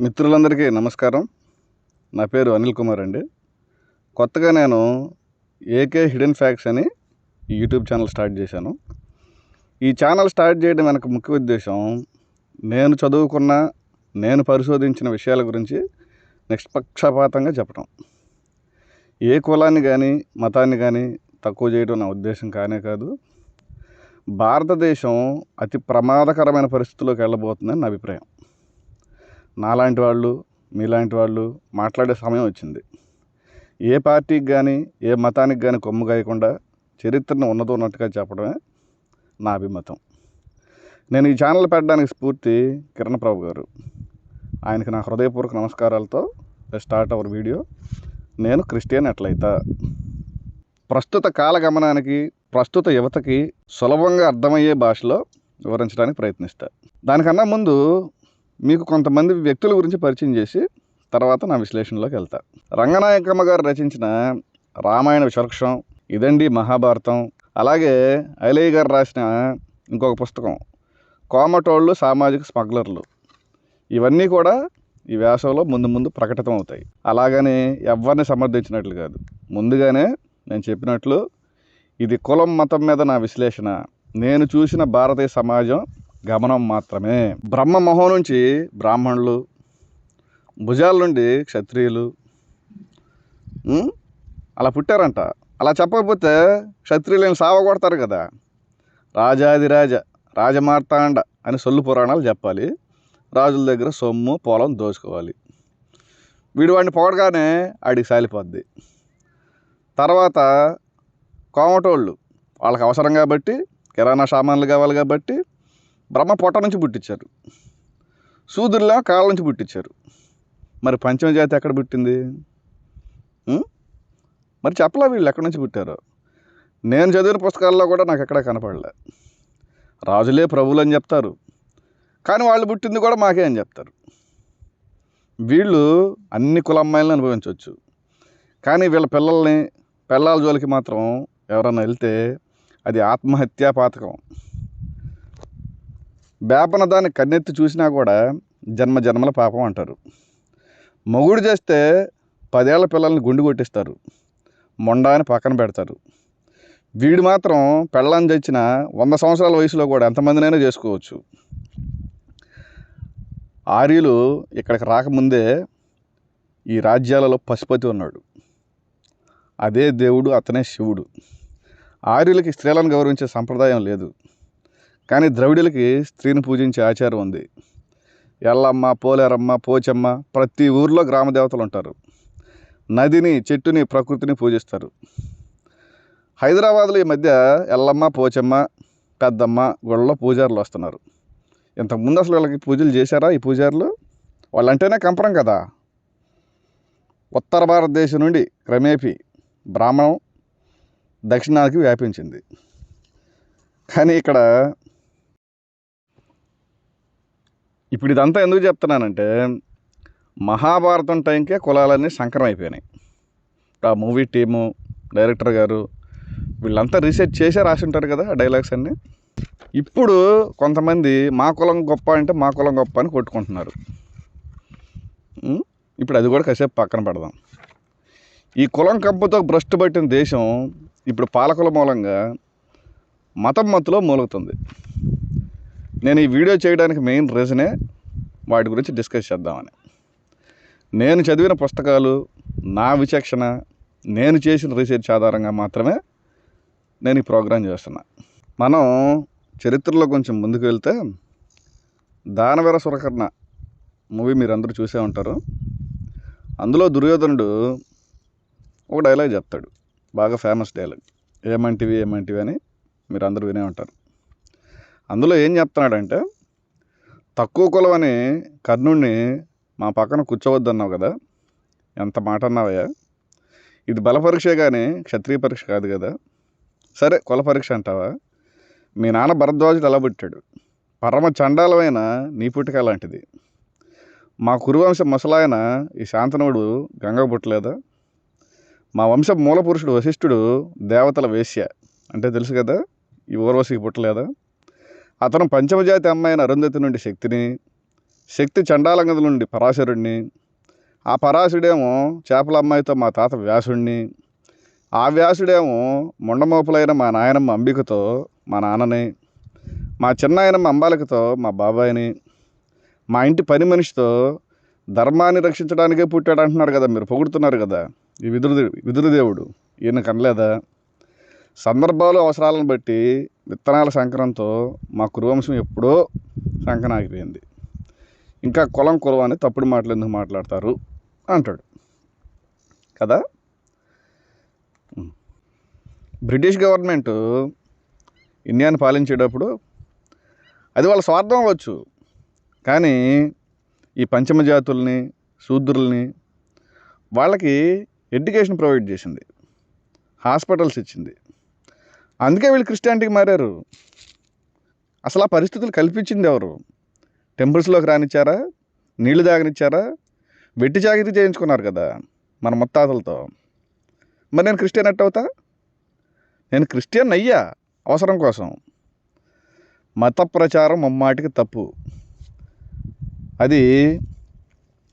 మిత్రులందరికీ నమస్కారం. నా పేరు అనిల్ కుమార్ అండి. కొత్తగా నేను ఏకే హిడెన్ ఫ్యాక్ట్స్ అని యూట్యూబ్ ఛానల్ స్టార్ట్ చేశాను. ఈ ఛానల్ స్టార్ట్ చేయడం వెనక ముఖ్య ఉద్దేశం నేను చదువుకున్న నేను పరిశోధించిన విషయాల గురించి నిష్పక్షపాతంగా చెప్పడం ఏ కులాన్ని కానీ మతాన్ని కానీ తక్కువ చేయడం నా ఉద్దేశం కానే కాదు. భారతదేశం అతి ప్రమాదకరమైన పరిస్థితుల్లోకి వెళ్ళబోతుందని నా అభిప్రాయం. నాలాంటి వాళ్ళు మీలాంటి వాళ్ళు మాట్లాడే సమయం వచ్చింది. ఏ పార్టీకి కానీ ఏ మతానికి కానీ కొమ్ము కాయకుండా చరిత్రను ఉన్నదో ఉన్నట్టుగా చెప్పడమే నా అభిమతం. నేను ఈ ఛానల్ పెట్టడానికి స్ఫూర్తి కిరణ్ ప్రభు గారు. ఆయనకి నా హృదయపూర్వక నమస్కారాలతో స్టార్ట్ అవర్ వీడియో. నేను క్రిస్టియన్ ఎట్లయితా ప్రస్తుత కాలగమనానికి ప్రస్తుత యువతకి సులభంగా అర్థమయ్యే భాషలో వివరించడానికి ప్రయత్నిస్తా. దానికన్నా ముందు మీకు కొంతమంది వ్యక్తుల గురించి పరిచయం చేసి తర్వాత నా విశ్లేషణలోకి వెళ్తా. రంగనాయకమ్మ గారు రచించిన రామాయణ విచక్షం ఇదండి మహాభారతం. అలాగే ఐలయ్య గారు రాసిన ఇంకొక పుస్తకం కోమటోళ్ళు సామాజిక స్మగ్లర్లు. ఇవన్నీ కూడా ఈ వ్యాసంలో ముందు ముందు ప్రకటితం అవుతాయి అలాగని ఎవరిని సమర్థించినట్లు కాదు. ముందుగానే నేను చెప్పినట్లు ఇది కులం మతం మీద నా విశ్లేషణ. నేను చూసిన భారతీయ సమాజం గమనం మాత్రమే. బ్రహ్మ మొహం నుంచి బ్రాహ్మణులు భుజాల నుండి క్షత్రియులు అలా పుట్టారంట. అలా చెప్పకపోతే క్షత్రియులను సావగొడతారు కదా. రాజాదిరాజ రాజమార్తాండ అని సొల్లు పురాణాలు చెప్పాలి. రాజుల దగ్గర సొమ్ము పొలం దోచుకోవాలి. వీడు వాడిని పొగడగానే ఆడికి సాలిపోద్ది. తర్వాత కోమటోళ్ళు వాళ్ళకి అవసరం కాబట్టి కిరాణా సామాన్లు కావాలి కాబట్టి బ్రహ్మ పొట్ట నుంచి పుట్టించారు. శూద్రుల్లో కాళ్ళ నుంచి పుట్టించారు. మరి పంచమ జాతి ఎక్కడ పుట్టింది? మరి చెప్పలే వీళ్ళు ఎక్కడి నుంచి పుట్టారో? నేను చదివిన పుస్తకాల్లో కూడా నాకు ఎక్కడా కనపడలే. రాజులే ప్రభువులు అని చెప్తారు. కానీ వాళ్ళు పుట్టింది కూడా మాకే అని చెప్తారు. వీళ్ళు అన్ని కుల అమ్మాయిలను అనుభవించవచ్చు. కానీ వీళ్ళ పిల్లల్ని పిల్లల జోలికి మాత్రం ఎవరన్నా వెళ్తే అది ఆత్మహత్యా పాతకం బేపన దాన్ని కన్నెత్తి చూసినా కూడా జన్మ జన్మల పాపం అంటారు. మొగుడు చేస్తే పదేళ్ళ పిల్లల్ని గుండు కొట్టిస్తారు. మొండాని పక్కన పెడతారు. వీడు మాత్రం పెళ్ళని చచ్చిన వంద సంవత్సరాల వయసులో కూడా ఎంతమందినైనా చేసుకోవచ్చు. ఆర్యులు ఇక్కడికి రాకముందే ఈ రాజ్యాలలో పశుపతి ఉన్నాడు. అదే దేవుడు అతనే శివుడు. ఆర్యులకి స్త్రీలను గౌరవించే సంప్రదాయం లేదు. కానీ ద్రవిడులకి స్త్రీని పూజించే ఆచారం ఉంది. ఎల్లమ్మ పోలేరమ్మ పోచమ్మ ప్రతి ఊర్లో గ్రామ దేవతలు ఉంటారు. నదిని చెట్టుని ప్రకృతిని పూజిస్తారు. హైదరాబాద్లో ఈ మధ్య ఎల్లమ్మ పోచమ్మ పెద్దమ్మ గుళ్ళలో పూజారులు వస్తున్నారు. ఇంతకుముందు అసలు వీళ్ళకి పూజలు చేశారా ఈ పూజారులు? వాళ్ళంటేనే కంపరం కదా. ఉత్తర భారతదేశం నుండి క్రమేపీ బ్రాహ్మణం దక్షిణానికి వ్యాపించింది. కానీ ఇక్కడ ఇప్పుడు ఇదంతా ఎందుకు చెప్తున్నానంటే మహాభారతం టైంకే కులాలన్నీ సంకరం అయిపోయినాయి. ఆ మూవీ టీము డైరెక్టర్ గారు వీళ్ళంతా రీసెర్చ్ చేసే రాసి ఉంటారు కదా ఆ డైలాగ్స్ అన్నీ. ఇప్పుడు కొంతమంది మా కులం గొప్ప అంటే మా కులం గొప్ప అని కొట్టుకుంటున్నారు. ఇప్పుడు అది కూడా కాసేపు పక్కన పెడదాం. ఈ కులం కంపుతో భ్రష్టు పట్టిన దేశం ఇప్పుడు పాలకుల మూలంగా మతం మత్తులో మూలుగుతుంది. నేను ఈ వీడియో చేయడానికి మెయిన్ రీజనే వాటి గురించి డిస్కస్ చేద్దామని. నేను చదివిన పుస్తకాలు నా విచక్షణ నేను చేసిన రీసెర్చ్ ఆధారంగా మాత్రమే నేను ఈ ప్రోగ్రాం చేస్తున్నా. మనం చరిత్రలో కొంచెం ముందుకు వెళ్తే దానవీర సురకర్ణ మూవీ మీరు అందరూ చూసే ఉంటారు. అందులో దుర్యోధనుడు ఒక డైలాగ్ చెప్తాడు. బాగా ఫేమస్ డైలాగ్ ఏమంటివి ఏమంటివి అని మీరు అందరూ వినే ఉంటారు. అందులో ఏం చెప్తున్నాడంటే తక్కువ కులం అని కర్ణుడిని మా పక్కన కూర్చోవద్దన్నావు కదా ఎంత మాట అన్నావయ్యా? ఇది బలపరీక్షే కానీ క్షత్రియ పరీక్ష కాదు కదా. సరే కుల పరీక్ష అంటావా? మీ నాన్న భరద్వాజుడు ఎలా పుట్టాడు. పరమ చండాలమైన నీ పుట్టుక లాంటిది మా కురువంశ ముసలాయన ఈ శాంతనుడు గంగ పుట్టలేదా? మా వంశ మూల పురుషుడు వశిష్ఠుడు దేవతల వేశ్య. అంటే తెలుసు కదా ఈ ఊర్వశికి పుట్టలేదా? అతను పంచమజాతి అమ్మాయిన అరుంధతి నుండి శక్తిని శక్తి చండాలంగద నుండి పరాశరుడిని ఆ పరాశుడేమో చేపల అమ్మాయితో మా తాత వ్యాసుడిని ఆ వ్యాసుడేమో మొండమోపులైన మా నాయనమ్మ అంబికతో మా నాన్నని మా చిన్నాయనమ్మ అంబాలికతో మా బాబాయిని మా ఇంటి పని మనిషితో ధర్మాన్ని రక్షించడానికే పుట్టాడు అంటున్నారు కదా మీరు పొగుడుతున్నారు కదా ఈ విదురుదే విదురుదేవుడు ఈయన కనలేదా? సందర్భాలు అవసరాలను బట్టి విత్తనాల సంకరంతో మా కురువంశం ఎప్పుడో సంకనాగిపోయింది. ఇంకా కులం కులం అని తప్పుడు మాటలు ఎందుకు మాట్లాడతారు? అంటాడు. కదా? బ్రిటిష్ గవర్నమెంట్ ఇండియాని పాలించేటప్పుడు అది వాళ్ళ స్వార్థం అవ్వచ్చు. కానీ ఈ పంచమ జాతుల్ని శూద్రుల్ని వాళ్ళకి ఎడ్యుకేషన్ ప్రొవైడ్ చేసింది. హాస్పిటల్స్ ఇచ్చింది. అందుకే వీళ్ళు క్రిస్టియానిటీకి మారారు. అసలు ఆ పరిస్థితులు కల్పించింది ఎవరు? టెంపుల్స్లోకి రానిచ్చారా? నీళ్ళు తాగనిచ్చారా? వెట్టి జాగ్రత్త చేయించుకున్నారు కదా మన ముత్తాతలతో. మరి నేను క్రిస్టియన్ అట్టవుతా అవుతా? నేను క్రిస్టియన్ అయ్యా అవసరం కోసం. మత ప్రచారం మమ్మాటికి తప్పు. అది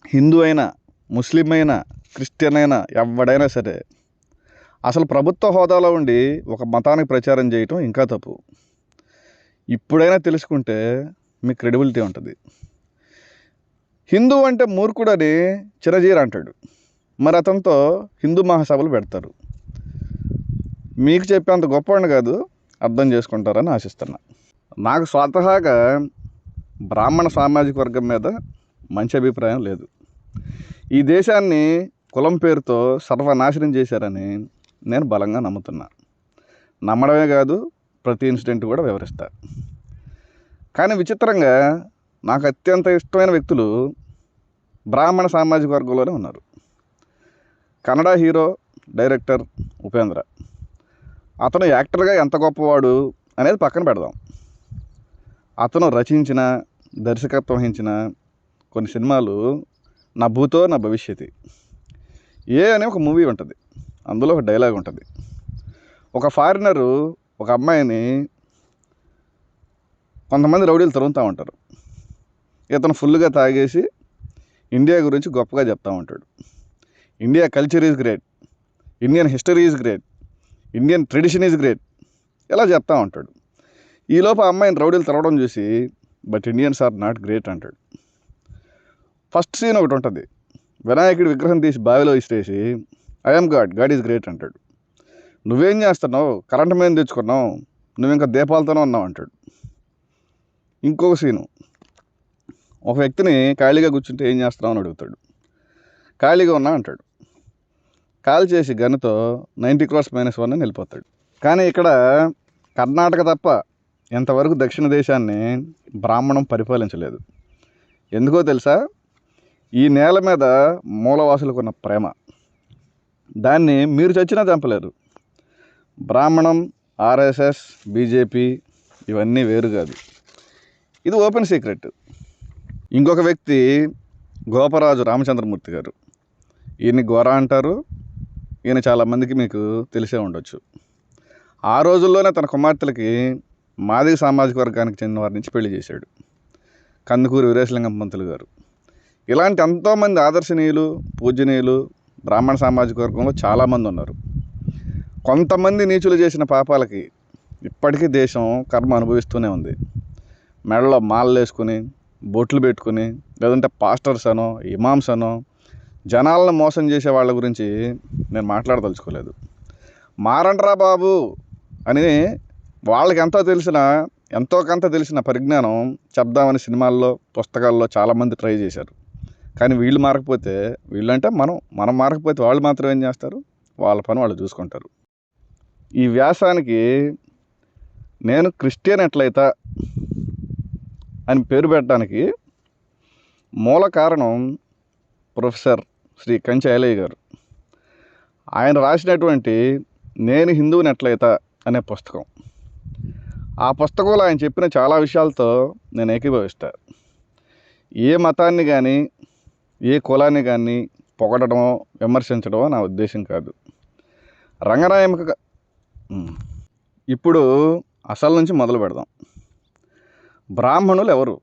హిందూ అయినా ముస్లిం అయినా క్రిస్టియన్ అయినా ఎవడైనా సరే అసలు ప్రభుత్వ హోదాలో ఉండి ఒక మతానికి ప్రచారం చేయటం ఇంకా తప్పు. ఇప్పుడైనా తెలుసుకుంటే మీకు క్రెడిబిలిటీ ఉంటుంది. హిందూ అంటే మూర్ఖుడని చిరజీర అంటాడు. మరి అతనితో హిందూ మహాసభలు పెడతారు. మీకు చెప్పేంత గొప్పవాడిని కాదు అర్థం చేసుకుంటారని ఆశిస్తున్నా. నాకు స్వతహాగా బ్రాహ్మణ సామాజిక వర్గం మీద మంచి అభిప్రాయం లేదు. ఈ దేశాన్ని కులం పేరుతో సర్వనాశనం చేశారని నేను బలంగా నమ్ముతున్నా. నమ్మడమే కాదు ప్రతి ఇన్సిడెంట్ కూడా వివరిస్తా. కానీ విచిత్రంగా నాకు అత్యంత ఇష్టమైన వ్యక్తులు బ్రాహ్మణ సామాజిక వర్గంలోనే ఉన్నారు. Kannada hero director Upendra. అతను యాక్టర్గా ఎంత గొప్పవాడు అనేది పక్కన పెడదాం. అతను రచించిన దర్శకత్వం వహించిన కొన్ని సినిమాలు నా భూతో నా భవిష్యత్ ఏ అనే ఒక మూవీ ఉంటుంది. అందులో ఒక డైలాగ్ ఉంటుంది. ఒక ఫారినరు ఒక అమ్మాయిని కొంతమంది రౌడీలు తరుగుతూ ఉంటారు. ఇతను ఫుల్గా తాగేసి ఇండియా గురించి గొప్పగా చెప్తూ ఉంటాడు. India culture is great Indian history is great Indian tradition is great ఇలా చెప్తూ ఉంటాడు. ఈలోపు ఆ అమ్మాయిని రౌడీలు తరవడం చూసి but Indians are not great అంటాడు. ఫస్ట్ సీన్ ఒకటి ఉంటుంది. వినాయకుడి విగ్రహం తీసి బావిలో ఇసిరేసి I'm God God is great అంటాడు. నువ్వేం చేస్తున్నావు? కరెంట్ మీద తెచ్చుకున్నావు. నువ్వు ఇంకా దీపాలతోనే ఉన్నావు అంటాడు. ఇంకొక సీను. ఒక వ్యక్తిని ఖాళీగా కూర్చుంటే ఏం చేస్తున్నావు అని అడుగుతాడు. ఖాళీగా ఉన్నా అంటాడు. కాల్ చేసి గన్తో నైంటీ క్రోస్ మైనస్ వన్ అని వెళ్ళిపోతాడు. కానీ ఇక్కడ కర్ణాటక తప్ప ఎంతవరకు దక్షిణ దేశాన్ని బ్రాహ్మణం పరిపాలించలేదు. ఎందుకో తెలుసా? ఈ నేల మీద మూలవాసులకు ఉన్న ప్రేమ. దాన్ని మీరు చచ్చినా చంపలేరు బ్రాహ్మణం ఆర్ఎస్ఎస్ బీజేపీ ఇవన్నీ వేరు కాదు. ఇది ఓపెన్ సీక్రెట్. ఇంకొక వ్యక్తి గోపరాజు రామచంద్రమూర్తి గారు. ఈయన్ని గోర అంటారు. ఈయన చాలామందికి మీకు తెలిసే ఉండొచ్చు. ఆ రోజుల్లోనే తన కుమార్తెలకి మాదిగ సామాజిక వర్గానికి చెందిన వారి నుంచి పెళ్ళి చేశాడు. కందుకూరి వీరేశలింగం పంతులు గారు. ఇలాంటి ఎంతోమంది ఆదర్శనీయులు పూజనీయులు బ్రాహ్మణ సామాజిక వర్గంలో చాలామంది ఉన్నారు. కొంతమంది నీచులు చేసిన పాపాలకి ఇప్పటికీ దేశం కర్మ అనుభవిస్తూనే ఉంది. మెడలో మాలలు వేసుకుని బొట్లు పెట్టుకుని లేదంటే పాస్టర్స్ అనో ఇమామ్స్ అనో జనాలను మోసం చేసే వాళ్ళ గురించి నేను మాట్లాడదలుచుకోలేదు. మారండ్రా బాబు అని వాళ్ళకి ఎంతో తెలిసిన ఎంతో కొంత తెలిసిన పరిజ్ఞానం చెప్దామని సినిమాల్లో పుస్తకాల్లో చాలామంది ట్రై చేశారు. కానీ వీళ్ళు మారకపోతే వీళ్ళంటే మనం మనం మారకపోతే వాళ్ళు మాత్రం ఏం చేస్తారు? వాళ్ళ పని వాళ్ళు చూసుకుంటారు. ఈ వ్యాసానికి నేను క్రిస్టియన్ ఎట్లయితా అని పేరు పెట్టడానికి మూల కారణం ప్రొఫెసర్ శ్రీ కంచి ఐలయ్య గారు. ఆయన రాసినటువంటి నేను హిందువుని ఎట్లయితా అనే పుస్తకం. ఆ పుస్తకంలో ఆయన చెప్పిన చాలా విషయాలతో నేను ఏకీభవిస్తాను ఏ మతాన్ని కానీ ఏ కులాన్ని కానీ పొగడమో విమర్శించడమో నా ఉద్దేశం కాదు. రంగరాయమక ఇప్పుడు అసలు నుంచి మొదలు పెడదాం. బ్రాహ్మణులు ఎవరు?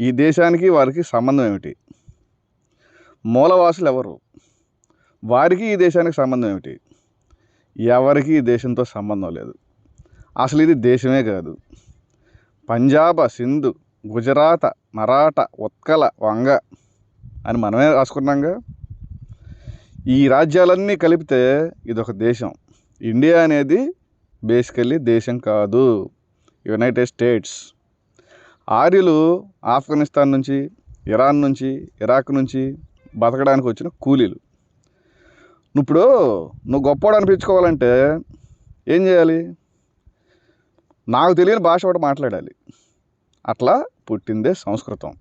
ఈ దేశానికి వారికి సంబంధం ఏమిటి? మూలవాసులు ఎవరు? వారికి ఈ దేశానికి సంబంధం ఏమిటి? ఎవరికి ఈ దేశంతో సంబంధం లేదు? అసలు ఇది దేశమే కాదు. పంజాబ్ సింధు గుజరాత మరాఠా ఉత్కల వంగ అని మనమే రాసుకున్నాంగా. ఈ రాజ్యాలన్నీ కలిపితే ఇది ఒక దేశం. ఇండియా అనేది బేసికల్లీ దేశం కాదు. United States. ఆర్యులు ఆఫ్ఘనిస్తాన్ నుంచి ఇరాన్ నుంచి ఇరాక్ నుంచి బతకడానికి వచ్చిన కూలీలు. ఇప్పుడు నువ్వు గొప్పవాడు అనిపించుకోవాలంటే ఏం చేయాలి? నాకు తెలియని భాష ఒకటి మాట్లాడాలి. అట్లా పుట్టిందే సంస్కృతం.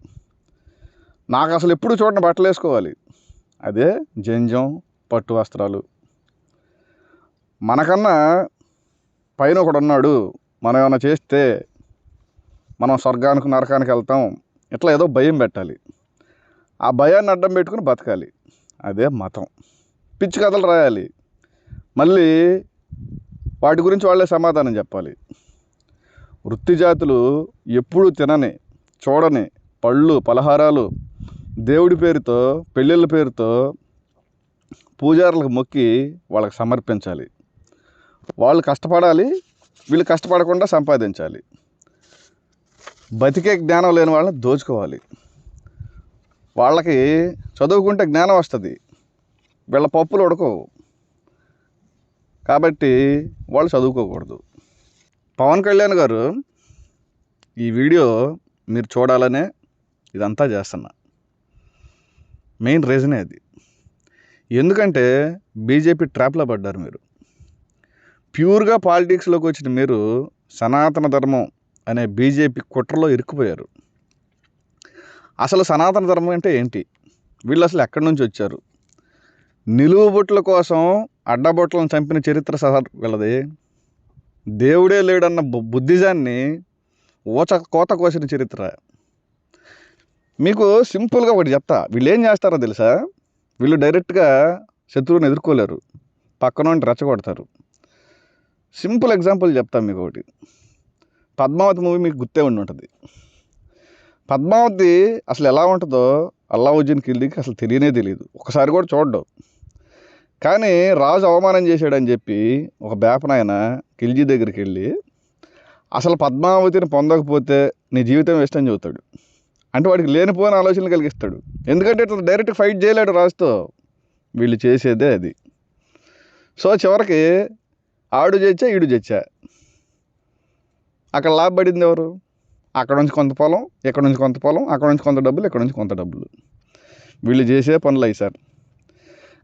నాకు అసలు ఎప్పుడు చూడండి బట్టలు వేసుకోవాలి అదే జంజం పట్టు వస్త్రాలు. మనకన్నా పైన ఒకడు ఉన్నాడు మనం ఏమైనా చేస్తే మనం స్వర్గానికి నరకానికి వెళ్తాం. ఇట్లా ఏదో భయం పెట్టాలి. ఆ భయాన్ని అడ్డం పెట్టుకుని బతకాలి. అదే మతం. పిచ్చి కథలు రాయాలి. మళ్ళీ వాటి గురించి వాళ్ళే సమాధానం చెప్పాలి. వృత్తి జాతులు ఎప్పుడూ తినని చూడని పళ్ళు పలహారాలు దేవుడి పేరుతో పెళ్ళిళ్ళ పేరుతో పూజారులకు మొక్కి వాళ్ళకి సమర్పించాలి. వాళ్ళు కష్టపడాలి వీళ్ళు కష్టపడకుండా సంపాదించాలి. బతికే జ్ఞానం లేని వాళ్ళని దోచుకోవాలి. వాళ్ళకి చదువుకుంటే జ్ఞానం వస్తుంది. వీళ్ళ పప్పులు ఉడకవు. కాబట్టి వాళ్ళు చదువుకోకూడదు. పవన్ కళ్యాణ్ గారు ఈ వీడియో మీరు చూడాలనే ఇదంతా చేస్తున్నా. మెయిన్ రీజనే అది. ఎందుకంటే బీజేపీ ట్రాప్లో పడ్డారు మీరు. ప్యూర్గా పాలిటిక్స్లోకి వచ్చిన మీరు సనాతన ధర్మం అనే బీజేపీ కుట్రలో ఇరుక్కుపోయారు. అసలు సనాతన ధర్మం అంటే ఏంటి? వీళ్ళు అసలు ఎక్కడి నుంచి వచ్చారు? నిలువుబొట్ల కోసం అడ్డబొట్లను చంపిన చరిత్ర సార్ వీళ్ళది. దేవుడే లేడన్న బు- బుద్ధిజాన్ని ఊచ కోత కోసిన చరిత్ర. మీకు సింపుల్గా ఒకటి చెప్తా. వీళ్ళు ఏం చేస్తారో తెలుసా? వీళ్ళు డైరెక్ట్గా శత్రువుని ఎదుర్కోలేరు. పక్కన ఉండి రెచ్చగొడతారు. సింపుల్ ఎగ్జాంపుల్ చెప్తాను మీకు ఒకటి పద్మావతి మూవీ మీకు గుర్తే ఉండి ఉంటుంది పద్మావతి అసలు ఎలా ఉంటుందో అల్లావుద్దీన్ ఖిల్జీకి అసలు తెలియనే తెలియదు ఒకసారి కూడా చూడడం. కానీ రాజు అవమానం చేశాడని చెప్పి ఒక బేపనాయన ఖిల్జీ దగ్గరికి వెళ్ళి అసలు పద్మావతిని పొందకపోతే నీ జీవితం వేస్ట్ అని చెబుతాడు. అంటే వాడికి లేనిపోయిన ఆలోచనలు కలిగిస్తాడు. ఎందుకంటే ఇట్లా డైరెక్ట్ ఫైట్ చేయలేడు రాజుతో. వీళ్ళు చేసేదే అది. సో చివరికి ఆడు చచ్చా ఈడు చచ్చా? అక్కడ లాభపడింది ఎవరు? అక్కడ నుంచి కొంత పొలం ఇక్కడ నుంచి కొంత పొలం అక్కడ నుంచి కొంత డబ్బులు ఇక్కడ నుంచి కొంత డబ్బులు. వీళ్ళు చేసే పనులు అయ్యి sir.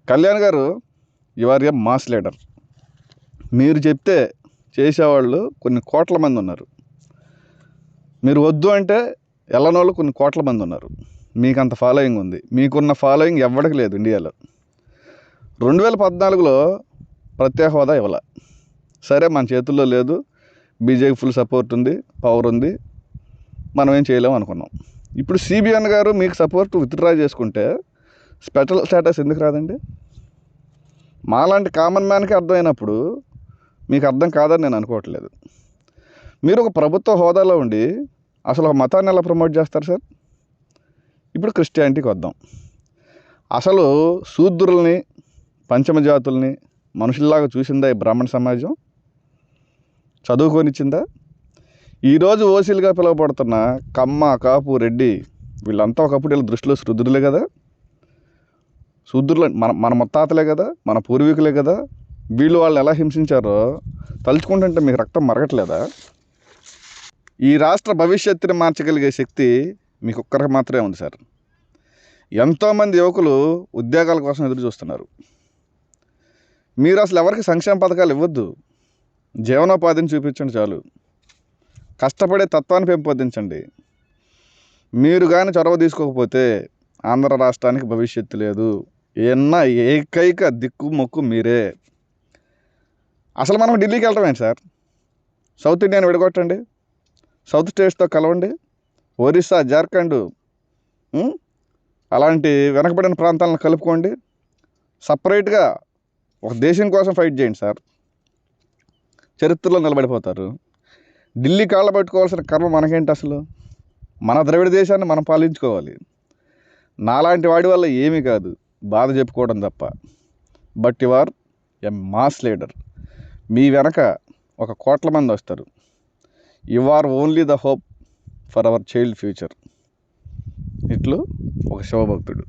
Kalyan garu you are a mass leader మీరు చెప్తే చేసేవాళ్ళు కొన్ని కోట్ల మంది ఉన్నారు. మీరు వద్దు అంటే వెళ్ళని వాళ్ళు కొన్ని కోట్ల మంది ఉన్నారు. మీకు అంత ఫాలోయింగ్ ఉంది. మీకున్న ఫాలోయింగ్ ఎవ్వడికి లేదు ఇండియాలో. రెండు వేల పద్నాలుగులో ప్రత్యేక హోదా ఇవ్వాల. సరే మన చేతుల్లో లేదు. బీజేపీ ఫుల్ సపోర్ట్ ఉంది పవర్ ఉంది. మనం ఏం చేయలేము అనుకున్నాం. ఇప్పుడు సిబిఎన్ గారు మీకు సపోర్ట్ విత్డ్రా చేసుకుంటే స్పెషల్ స్టేటస్ ఎందుకు రాదండి? మాలాంటి కామన్ మ్యాన్కి అర్థమైనప్పుడు మీకు అర్థం కాదని నేను అనుకోవట్లేదు. మీరు ఒక ప్రభుత్వ హోదాలో ఉండి అసలు ఒక మతాన్ని ఎలా ప్రమోట్ చేస్తారు సార్? ఇప్పుడు క్రిస్టియానిటీకి వద్దాం. అసలు శూద్రుల్ని పంచమ జాతుల్ని మనుషుల్లాగా చూసిందా ఈ బ్రాహ్మణ సమాజం? చదువుకొనిచ్చిందా? ఈరోజు ఓసీలుగా పిలువబడుతున్న కమ్మ కాపు రెడ్డి వీళ్ళంతా ఒకప్పుడు వీళ్ళ దృష్టిలో శుద్రులే కదా. శూద్రులు మన మన ముత్తాతలే కదా మన పూర్వీకులే కదా. వీళ్ళు వాళ్ళని ఎలా హింసించారో తలుచుకుంటుంటే మీకు రక్తం మరగట్లేదా? ఈ రాష్ట్ర భవిష్యత్తుని మార్చగలిగే శక్తి మీకు ఒక్కరికి మాత్రమే ఉంది సార్. ఎంతోమంది యువకులు ఉద్యోగాల కోసం ఎదురు చూస్తున్నారు. మీరు అసలు ఎవరికి సంక్షేమ పథకాలు ఇవ్వద్దు. జీవనోపాధిని చూపించండి చాలు. కష్టపడే తత్వాన్ని పెంపొందించండి. మీరు కానీ చొరవ తీసుకోకపోతే ఆంధ్ర రాష్ట్రానికి భవిష్యత్తు లేదు. ఏమన్నా ఏకైక దిక్కు మొక్కు మీరే. అసలు మనం ఢిల్లీకి వెళ్ళటమేంటి సార్? సౌత్ ఇండియాని విడగొట్టండి. సౌత్ స్టేట్స్తో కలవండి. ఒరిస్సా జార్ఖండ్ అలాంటి వెనకబడిన ప్రాంతాలను కలుపుకోండి. సపరేట్గా ఒక దేశం కోసం ఫైట్ చేయండి సార్. చరిత్రలో నిలబడిపోతారు. ఢిల్లీ కాళ్ళ పట్టుకోవాల్సిన కర్మ మనకేంటి అసలు? మన ద్రవిడ దేశాన్ని మనం పాలించుకోవాలి. నాలాంటి వాడి వల్ల ఏమీ కాదు బాధ చెప్పుకోవడం తప్ప. But you are a mass leader. మీ వెనక ఒక కోట్ల మంది వస్తారు. You are only the hope for our child future. ఇట్లు ఒక శివభక్తుడు.